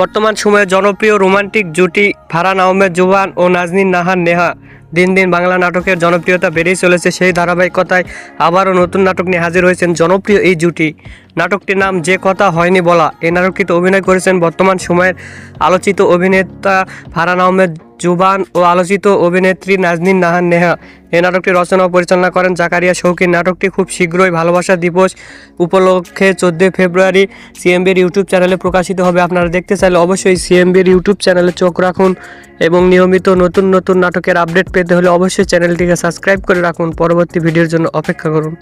বর্তমান সময়ে জনপ্রিয় রোমান্টিক জুটি ফারান আহমেদ জুবান ও নাজনীন নাহার নেহা। দিন দিন বাংলা নাটকের জনপ্রিয়তা বেড়েই চলেছে সেই ধারাবাহিকতায়। আবারও নতুন নাটক নিয়ে হাজির হয়েছেন জনপ্রিয় এই জুটি। নাটকটির নাম যে কথা হয়নি বলা এই নাটকটিতে অভিনয় করেছেন বর্তমান সময়ের আলোচিত অভিনেতা ফারান আহমেদ জুবান ও আলোচিত অভিনেত্রী নাজনীন নাহান নেহা। এই নাটকটি রচনা ও পরিচালনা করেন জাকারিয়া শৌকিন নাটকটি খুব শীঘ্রই ভালোবাসা দিবস উপলক্ষে চোদ্দোই ফেব্রুয়ারি সিএমবির ইউটিউব চ্যানেলে প্রকাশিত হবে। আপনারা দেখতে চাইলে অবশ্যই সিএমবির ইউটিউব চ্যানেলে চোখ রাখুন এবং নিয়মিত নতুন নতুন নাটকের আপডেট পেতে হলে অবশ্যই চ্যানেলটিকে সাবস্ক্রাইব করে রাখুন। পরবর্তী ভিডিওর জন্য অপেক্ষা করুন।